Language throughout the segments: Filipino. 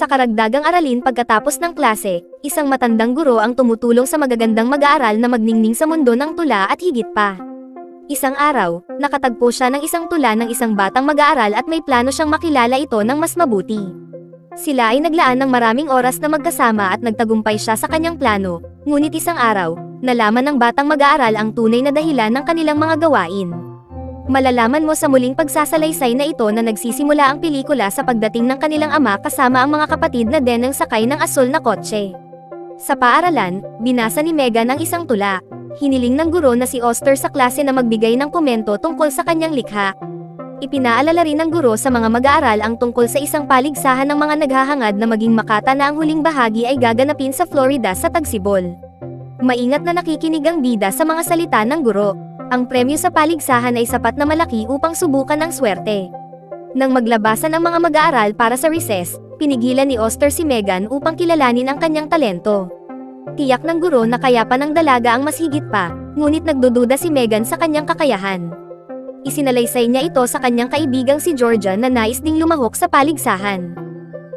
Sa karagdagang aralin pagkatapos ng klase, isang matandang guro ang tumutulong sa magagandang mag-aaral na magningning sa mundo ng tula at higit pa. Isang araw, nakatagpo siya ng isang tula ng isang batang mag-aaral at may plano siyang makilala ito ng mas mabuti. Sila ay naglaan ng maraming oras na magkasama at nagtagumpay siya sa kanyang plano, ngunit isang araw, nalaman ng batang mag-aaral ang tunay na dahilan ng kanilang mga gawain. Malalaman mo sa muling pagsasalaysay na ito na nagsisimula ang pelikula sa pagdating ng kanilang ama kasama ang mga kapatid na din ang sakay ng asul na kotse. Sa paaralan, binasa ni Megan ang isang tula. Hiniling ng guro na si Oster sa klase na magbigay ng komento tungkol sa kanyang likha. Ipinaalala rin ng guro sa mga mag-aaral ang tungkol sa isang paligsahan ng mga naghahangad na maging makata na ang huling bahagi ay gaganapin sa Florida sa Tagsibol. Maingat na nakikinig ang bida sa mga salita ng guro. Ang premyo sa paligsahan ay sapat na malaki upang subukan ang swerte. Nang maglabasan ang mga mag-aaral para sa recess, pinigilan ni Oster si Megan upang kilalanin ang kanyang talento. Tiyak ng guro na kaya pa ng dalaga ang mas higit pa, ngunit nagdududa si Megan sa kanyang kakayahan. Isinalaysay niya ito sa kanyang kaibigang si Georgia na nais ding lumahok sa paligsahan.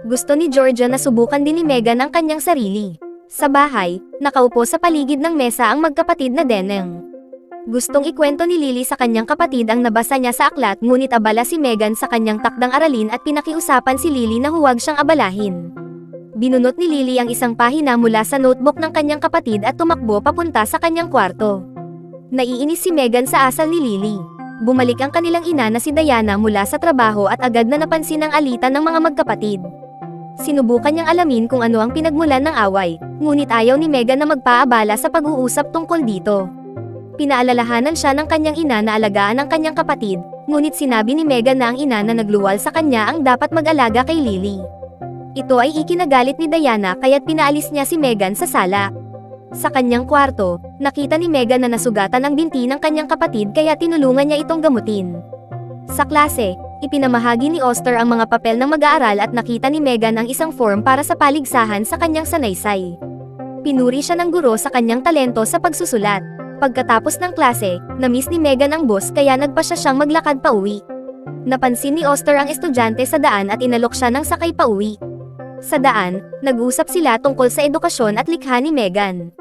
Gusto ni Georgia na subukan din ni Megan ang kanyang sarili. Sa bahay, nakaupo sa paligid ng mesa ang magkapatid na Deneng. Gustong ikwento ni Lily sa kanyang kapatid ang nabasa niya sa aklat ngunit abala si Megan sa kanyang takdang aralin at pinakiusapan si Lily na huwag siyang abalahin. Binunot ni Lily ang isang pahina mula sa notebook ng kanyang kapatid at tumakbo papunta sa kanyang kwarto. Naiinis si Megan sa asal ni Lily. Bumalik ang kanilang ina na si Diana mula sa trabaho at agad na napansin ang alitan ng mga magkapatid. Sinubukan niyang alamin kung ano ang pinagmulan ng away, ngunit ayaw ni Megan na magpaabala sa pag-uusap tungkol dito. Pinaalalahanan siya ng kanyang ina na alagaan ang kanyang kapatid, ngunit sinabi ni Megan na ang ina na nagluwal sa kanya ang dapat mag-alaga kay Lily. Ito ay ikinagalit ni Diana kaya't pinaalis niya si Megan sa sala. Sa kanyang kwarto, nakita ni Megan na nasugatan ang binti ng kanyang kapatid kaya tinulungan niya itong gamutin. Sa klase, ipinamahagi ni Oster ang mga papel ng mag-aaral at nakita ni Megan ang isang form para sa paligsahan sa kanyang sanaysay. Pinuri siya ng guro sa kanyang talento sa pagsusulat. Pagkatapos ng klase, na-miss ni Megan ang boss kaya nagpa siya siyang maglakad pa uwi. Napansin ni Oster ang estudyante sa daan at inalok siya ng sakay pa uwi. Sa daan, nag-usap sila tungkol sa edukasyon at likha ni Megan.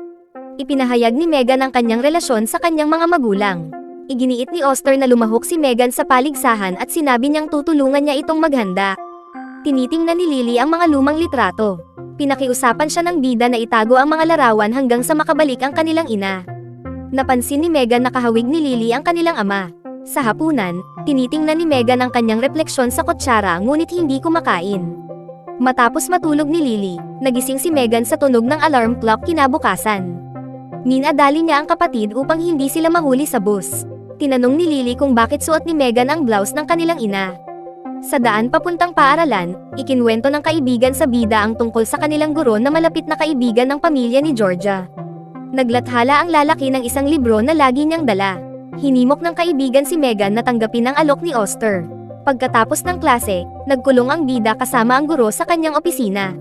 Ipinahayag ni Megan ang kanyang relasyon sa kanyang mga magulang. Iginiit ni Oster na lumahok si Megan sa paligsahan at sinabi niyang tutulungan niya itong maghanda. Tinitingnan ni Lily ang mga lumang litrato. Pinakiusapan siya ng bida na itago ang mga larawan hanggang sa makabalik ang kanilang ina. Napansin ni Megan na kahawig ni Lily ang kanilang ama. Sa hapunan, tinitingnan ni Megan ang kanyang refleksyon sa kutsara ngunit hindi kumakain. Matapos matulog ni Lily, nagising si Megan sa tunog ng alarm clock kinabukasan. Minadali niya ang kapatid upang hindi sila mahuli sa bus. Tinanong ni Lily kung bakit suot ni Megan ang blouse ng kanilang ina. Sa daan papuntang paaralan, ikinwento ng kaibigan sa bida ang tungkol sa kanilang guro na malapit na kaibigan ng pamilya ni Georgia. Naglathala ang lalaki ng isang libro na lagi niyang dala. Hinimok ng kaibigan si Megan na tanggapin ang alok ni Oster. Pagkatapos ng klase, nagkulong ang bida kasama ang guro sa kanyang opisina.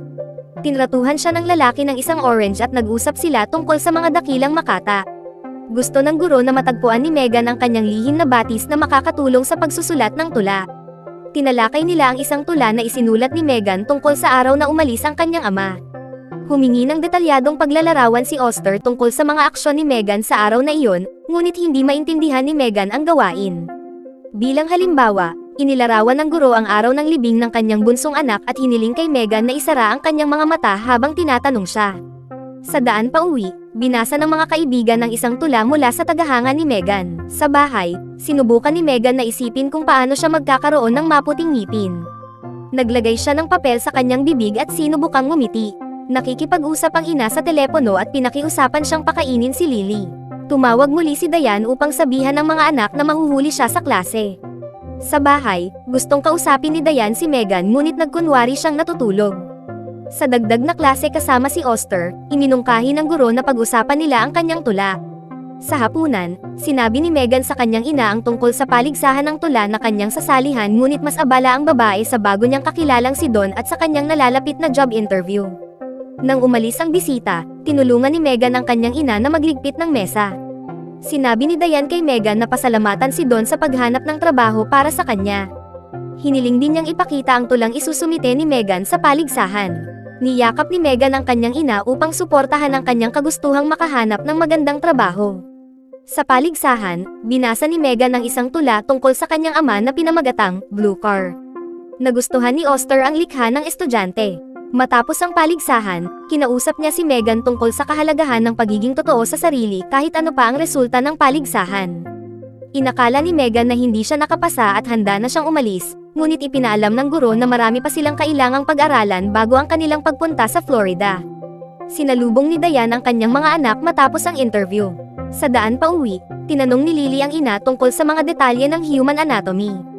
Tinratuhan siya ng lalaki ng isang orange at nag-usap sila tungkol sa mga dakilang makata. Gusto ng guro na matagpuan ni Megan ang kanyang lihim na batis na makakatulong sa pagsusulat ng tula. Tinalakay nila ang isang tula na isinulat ni Megan tungkol sa araw na umalis ang kanyang ama. Humingi ng detalyadong paglalarawan si Oster tungkol sa mga aksyon ni Megan sa araw na iyon, ngunit hindi maintindihan ni Megan ang gawain. Bilang halimbawa, inilarawan ng guro ang araw ng libing ng kanyang bunsong anak at hiniling kay Megan na isara ang kanyang mga mata habang tinatanong siya. Sa daan pa uwi, binasa ng mga kaibigan ng isang tula mula sa tagahanga ni Megan. Sa bahay, sinubukan ni Megan na isipin kung paano siya magkakaroon ng maputing ngipin. Naglagay siya ng papel sa kanyang bibig at sinubukang ngumiti. Nakikipag-usap ang ina sa telepono at pinakiusapan siyang pakainin si Lily. Tumawag muli si Dayan upang sabihan ng mga anak na mahuhuli siya sa klase. Sa bahay, gustong kausapin ni Dayan si Megan ngunit nagkunwari siyang natutulog. Sa dagdag na klase kasama si Oster, iminungkahi ng guro na pag-usapan nila ang kanyang tula. Sa hapunan, sinabi ni Megan sa kanyang ina ang tungkol sa paligsahan ng tula na kanyang sasalihan ngunit mas abala ang babae sa bago niyang kakilalang si Don at sa kanyang nalalapit na job interview. Nang umalis ang bisita, tinulungan ni Megan ang kanyang ina na magligpit ng mesa. Sinabi ni Dayan kay Megan na pasalamatan si Don sa paghanap ng trabaho para sa kanya. Hiniling din niyang ipakita ang tulang isusumite ni Megan sa paligsahan. Niyakap ni Megan ang kanyang ina upang suportahan ang kanyang kagustuhang makahanap ng magandang trabaho. Sa paligsahan, binasa ni Megan ang isang tula tungkol sa kanyang ama na pinamagatang Blue Car. Nagustuhan ni Oster ang likha ng estudyante. Matapos ang paligsahan, kinausap niya si Megan tungkol sa kahalagahan ng pagiging totoo sa sarili kahit ano pa ang resulta ng paligsahan. Inakala ni Megan na hindi siya nakapasa at handa na siyang umalis, ngunit ipinaalam ng guro na marami pa silang kailangang pag-aralan bago ang kanilang pagpunta sa Florida. Sinalubong ni Diane ang kanyang mga anak matapos ang interview. Sa daan pa uwi, tinanong ni Lily ang ina tungkol sa mga detalye ng human anatomy.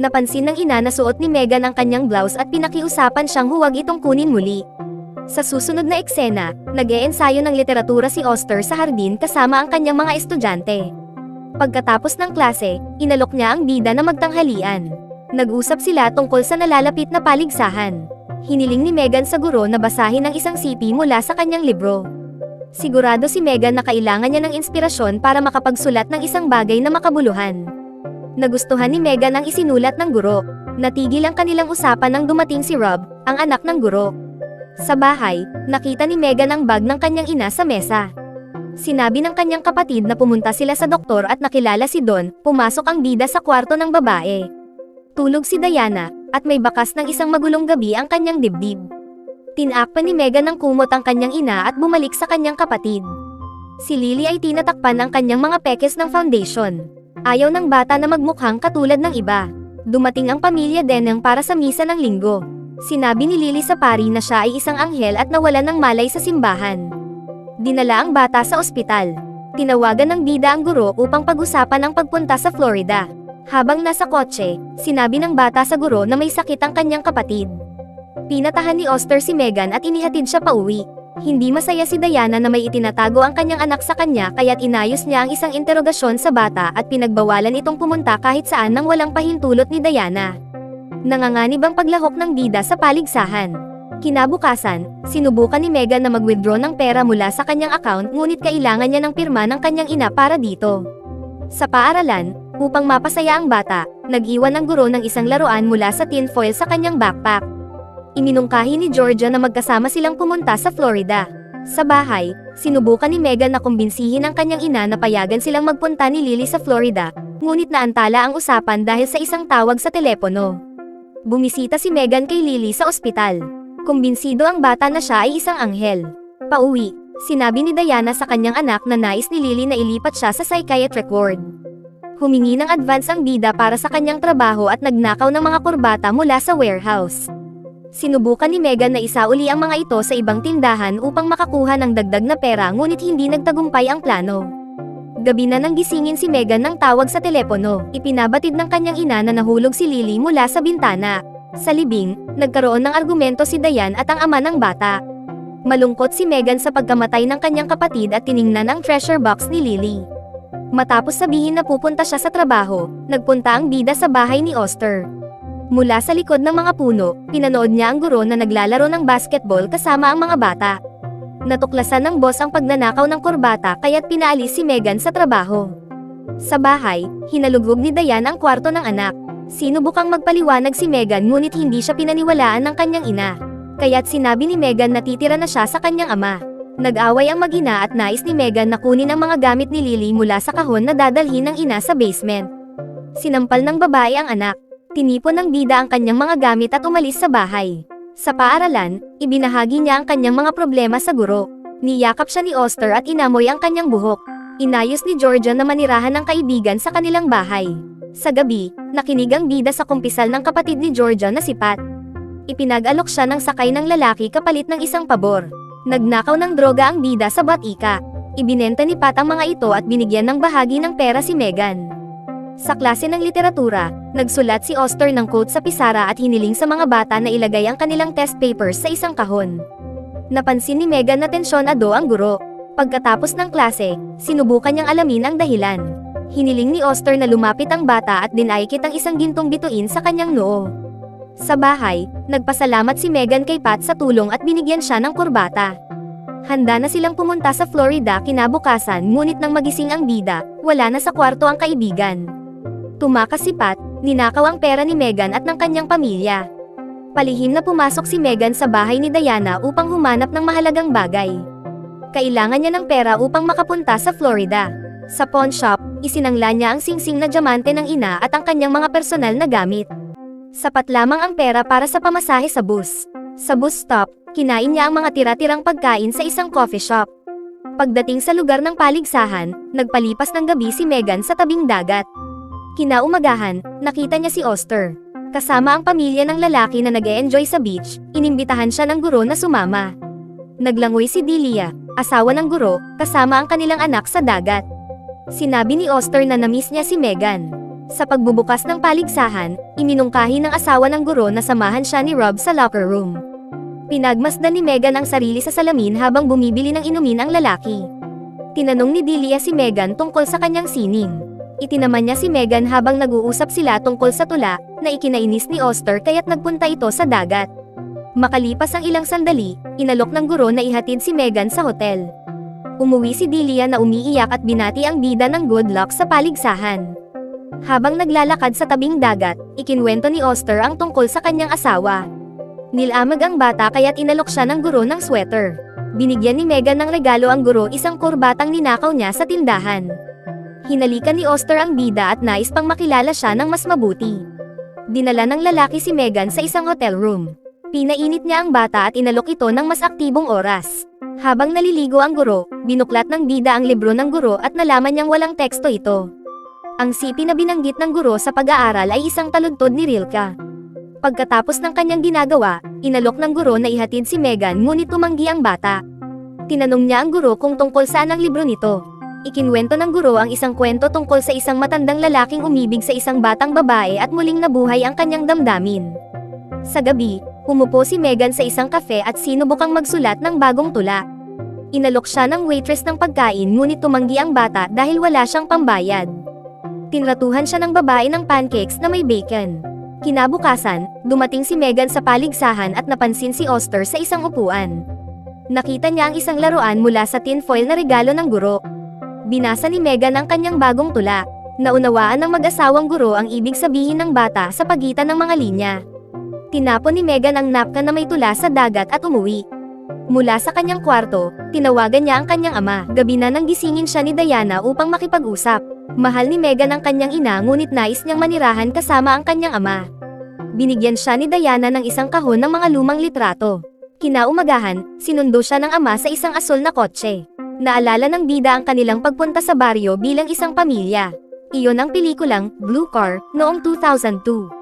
Napansin ng ina na suot ni Megan ang kanyang blouse at pinakiusapan siyang huwag itong kunin muli. Sa susunod na eksena, nag-eensayo ng literatura si Oster sa hardin kasama ang kanyang mga estudyante. Pagkatapos ng klase, inalok niya ang bida na magtanghalian. Nag-usap sila tungkol sa nalalapit na paligsahan. Hiniling ni Megan sa guro na basahin ang isang sipi mula sa kanyang libro. Sigurado si Megan na kailangan niya ng inspirasyon para makapagsulat ng isang bagay na makabuluhan. Nagustuhan ni Megan ang isinulat ng guro. Natigil ang kanilang usapan nang dumating si Rob, ang anak ng guro. Sa bahay, nakita ni Megan ang bag ng kanyang ina sa mesa. Sinabi ng kanyang kapatid na pumunta sila sa doktor at nakilala si Don, pumasok ang bida sa kwarto ng babae. Tulog si Diana, at may bakas ng isang magulong gabi ang kanyang dibdib. Tinakpan ni Megan ng kumot ang kanyang ina at bumalik sa kanyang kapatid. Si Lily ay tinatakpan ang kanyang mga pekes ng foundation. Ayaw ng bata na magmukhang katulad ng iba. Dumating ang pamilya Deneng para sa misa ng linggo. Sinabi ni Lily sa pari na siya ay isang anghel at nawalan ng malay sa simbahan. Dinala ang bata sa ospital. Tinawagan ng bida ang guro upang pag-usapan ang pagpunta sa Florida. Habang nasa kotse, sinabi ng bata sa guro na may sakit ang kanyang kapatid. Pinatahan ni Oster si Megan at inihatid siya pauwi. Hindi masaya si Diana na may itinatago ang kanyang anak sa kanya kaya't inayos niya ang isang interogasyon sa bata at pinagbawalan itong pumunta kahit saan nang walang pahintulot ni Diana. Nanganganib ang paglahok ng bida sa paligsahan. Kinabukasan, sinubukan ni Megan na mag-withdraw ng pera mula sa kanyang account ngunit kailangan niya ng pirma ng kanyang ina para dito. Sa paaralan, upang mapasaya ang bata, nag-iwan ng guro ng isang laruan mula sa tinfoil sa kanyang backpack. Iminungkahi ni Georgia na magkasama silang pumunta sa Florida. Sa bahay, sinubukan ni Megan na kumbinsihin ang kanyang ina na payagan silang magpunta ni Lily sa Florida, ngunit naantala ang usapan dahil sa isang tawag sa telepono. Bumisita si Megan kay Lily sa ospital. Kumbinsido ang bata na siya ay isang anghel. Pauwi, sinabi ni Diana sa kanyang anak na nais ni Lily na ilipat siya sa psychiatric ward. Humingi ng advance ang bida para sa kanyang trabaho at nagnakaw ng mga kurbata mula sa warehouse. Sinubukan ni Megan na isauli ang mga ito sa ibang tindahan upang makakuha ng dagdag na pera ngunit hindi nagtagumpay ang plano. Gabi na nang gisingin si Megan ng tawag sa telepono, ipinabatid ng kanyang ina na nahulog si Lily mula sa bintana. Sa libing, nagkaroon ng argumento si Dayan at ang ama ng bata. Malungkot si Megan sa pagkamatay ng kanyang kapatid at tiningnan ang treasure box ni Lily. Matapos sabihin na pupunta siya sa trabaho, nagpunta ang bida sa bahay ni Oster. Mula sa likod ng mga puno, pinanood niya ang guro na naglalaro ng basketball kasama ang mga bata. Natuklasan ng boss ang pagnanakaw ng kurbata kaya't pinaalis si Megan sa trabaho. Sa bahay, hinalugog ni Dayan ang kwarto ng anak. Sinubukang magpaliwanag si Megan ngunit hindi siya pinaniwalaan ng kanyang ina. Kaya't sinabi ni Megan na titira na siya sa kanyang ama. Nag-away ang mag-ina at nais ni Megan na kunin ang mga gamit ni Lily mula sa kahon na dadalhin ng ina sa basement. Sinampal ng babae ang anak. Tinipon ng bida ang kanyang mga gamit at umalis sa bahay. Sa paaralan, ibinahagi niya ang kanyang mga problema sa guro. Niyakap siya ni Oster at inamoy ang kanyang buhok. Inayos ni Georgia na manirahan ng kaibigan sa kanilang bahay. Sa gabi, nakinig ang bida sa kumpisal ng kapatid ni Georgia na si Pat. Ipinag-alok siya ng sakay ng lalaki kapalit ng isang pabor. Nagnakaw ng droga ang bida sa batika. Ibinenta ni Pat ang mga ito at binigyan ng bahagi ng pera si Megan. Sa klase ng literatura, nagsulat si Oster ng quote sa pisara at hiniling sa mga bata na ilagay ang kanilang test papers sa isang kahon. Napansin ni Megan na tensyonado ang guro. Pagkatapos ng klase, sinubukan niyang alamin ang dahilan. Hiniling ni Oster na lumapit ang bata at dinaikit ang isang gintong bituin sa kanyang noo. Sa bahay, nagpasalamat si Megan kay Pat sa tulong at binigyan siya ng kurbata. Handa na silang pumunta sa Florida kinabukasan ngunit nang magising ang bida, wala na sa kwarto ang kaibigan. Tumakas si Pat, Ninakaw ang pera ni Megan at ng kanyang pamilya. Palihim na pumasok si Megan sa bahay ni Diana upang humanap ng mahalagang bagay. Kailangan niya ng pera upang makapunta sa Florida. Sa pawn shop, isinangla niya ang singsing na diamante ng ina at ang kanyang mga personal na gamit. Sapat lamang ang pera para sa pamasahe sa bus. Sa bus stop, kinain niya ang mga tira-tirang pagkain sa isang coffee shop. Pagdating sa lugar ng paligsahan, nagpalipas ng gabi si Megan sa tabing dagat. Kinaumagahan, nakita niya si Oster. Kasama ang pamilya ng lalaki na nag enjoy sa beach, inimbitahan siya ng guro na sumama. Naglangoy si Delia, asawa ng guro, kasama ang kanilang anak sa dagat. Sinabi ni Oster na namiss niya si Megan. Sa pagbubukas ng paligsahan, iminungkahi ng asawa ng guro na samahan siya ni Rob sa locker room. Pinagmasdan ni Megan ang sarili sa salamin habang bumibili ng inumin ang lalaki. Tinanong ni Delia si Megan tungkol sa kanyang sining. Itinaman niya si Megan habang nag-uusap sila tungkol sa tula, na ikinainis ni Oster kaya't nagpunta ito sa dagat. Makalipas ang ilang sandali, inalok ng guro na ihatid si Megan sa hotel. Umuwi si Delia na umiiyak at binati ang bida ng good luck sa paligsahan. Habang naglalakad sa tabing dagat, ikinwento ni Oster ang tungkol sa kanyang asawa. Nilamag ang bata kaya't inalok siya ng guro ng sweater. Binigyan ni Megan ng regalo ang guro isang kurbatang ninakaw niya sa tindahan. Hinalikan ni Oster ang bida at nais pang makilala siya ng mas mabuti. Dinala ng lalaki si Megan sa isang hotel room. Pinainit niya ang bata at inalok ito ng mas aktibong oras. Habang naliligo ang guro, binuklat ng bida ang libro ng guro at nalaman niyang walang teksto ito. Ang sipi na binanggit ng guro sa pag-aaral ay isang taludtod ni Rilka. Pagkatapos ng kanyang ginagawa, inalok ng guro na ihatid si Megan ngunit tumanggi ang bata. Tinanong niya ang guro kung tungkol saan ang libro nito. Ikinwento ng guro ang isang kwento tungkol sa isang matandang lalaking umibig sa isang batang babae at muling nabuhay ang kanyang damdamin. Sa gabi, umupo si Megan sa isang kafe at sinubukang magsulat ng bagong tula. Inalok siya ng waitress ng pagkain ngunit tumanggi ang bata dahil wala siyang pambayad. Tinratuhan siya ng babae ng pancakes na may bacon. Kinabukasan, dumating si Megan sa paligsahan at napansin si Oster sa isang upuan. Nakita niya ang isang laruan mula sa tinfoil na regalo ng guro. Binasa ni Megan ang kanyang bagong tula. Naunawaan ng mag-asawang guro ang ibig sabihin ng bata sa pagitan ng mga linya. Tinapon ni Megan ang napkin na may tula sa dagat at umuwi. Mula sa kanyang kwarto, tinawagan niya ang kanyang ama. Gabi na nang gisingin siya ni Diana upang makipag-usap. Mahal ni Megan ang kanyang ina ngunit nais niyang manirahan kasama ang kanyang ama. Binigyan siya ni Diana ng isang kahon ng mga lumang litrato. Kinaumagahan, sinundo siya ng ama sa isang asul na kotse. Naalala ng bida ang kanilang pagpunta sa baryo bilang isang pamilya. Iyon ang pelikulang Blue Car noong 2002.